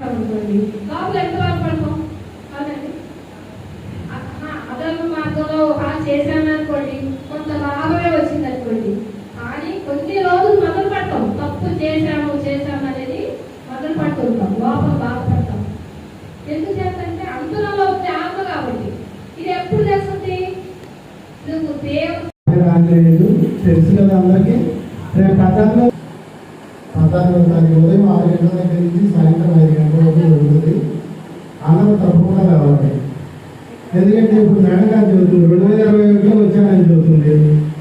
లోపల ఎంత వరకు పడతాం అవునండి మార్గంలో పాస్ చేశాను కొంత లాభమే వచ్చింది అనుకోండి కానీ కొన్ని రోజులు మొదలు పడతాం. తప్పు చేశాము చేశాము అనేది మొదలు పడుతుంటాం లోపల బాధపడతాం. ఎందుకు చేస్తంటే అంతరంలో వచ్చే ఆత్మ కాబట్టి. ఇది ఎప్పుడు చేస్తుంది నువ్వు దేవుడు. తెలుసు కదా అందరికి? రేపు కథల్లో పద్నాలుగో తారీఖు ఉదయం ఆరు గంటల దగ్గర నుంచి సాయంత్రం ఐదు గంటల వరకు జరుగుతుంది అందరూ తప్పకుండా రావాలి ఎందుకంటే ఇప్పుడు మేడం గారు చెబుతుంది రెండు వేల ఇరవై ఒకటిలో వచ్చానని చెబుతుంది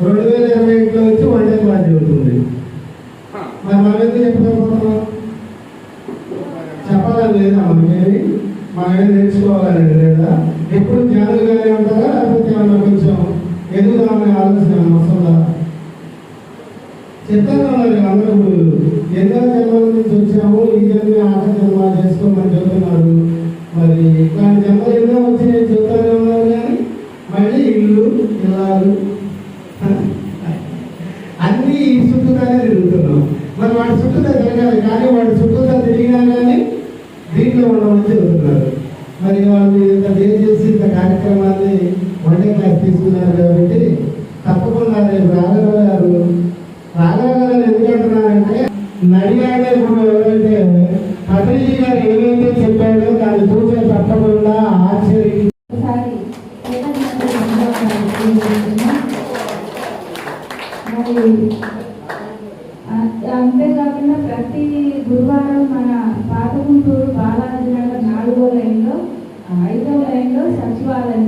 రెండు వేల ఇరవై ఒకటిలో వచ్చి వన్ డే క్లాస్ చెబుతుంది మరి మనం ఎందుకు చెప్పకపోతున్నాం చెప్పాలని లేదా మనకేమి మనం ఏం నేర్చుకోవాలని లేదా ఎప్పుడు జ్ఞానులుగానే ఉంటారా? లేకపోతే ఏమన్నా కొంచెం ఎదుగుదామనే ఆలోచన ఏమన్నా వస్తుందా? చెప్తాను ఉన్నారు అందరూ ఎన్నో జన్మల నుంచి వచ్చాము ఈ జన్మ ఆట జన్మ చేసుకోమని చెప్తున్నారు మరి ఇట్లాంటి జన్మలు ఎన్నో వచ్చి నేను చెప్తానే ఉన్నారు కానీ మళ్ళీ ఇల్లు ఇల్లాలు అన్నీ ఈ చుట్టూతానే తిరుగుతున్నాం. మరి వాడి చుట్టూతా తిరగాలి కానీ వాడి చుట్టూతా తిరిగినా కానీ దీంట్లో ఉండమని చెబుతున్నారు మరి వాళ్ళు ఇంత చేసి ఇంత కార్యక్రమాన్ని వన్ డే క్లాస్ తీసుకున్నారు కాబట్టి తప్పకుండా రేపు రాఘవ గారు రాఘవ గారు ఎందుకు అంటున్నారంటే నడిగాడే ఇప్పుడు ఎవరైతే పత్రిజీ గారు ఏమైతే చెప్పాడో దాన్ని చూసే తప్పకుండా ఆశ్చర్య మరి అంతేకాకుండా ప్రతి గురువారం మన పాత గుంటూరు బాలాజీ నగర్ నాలుగో లైన్లో ఐదో లైన్లో సచివాలయం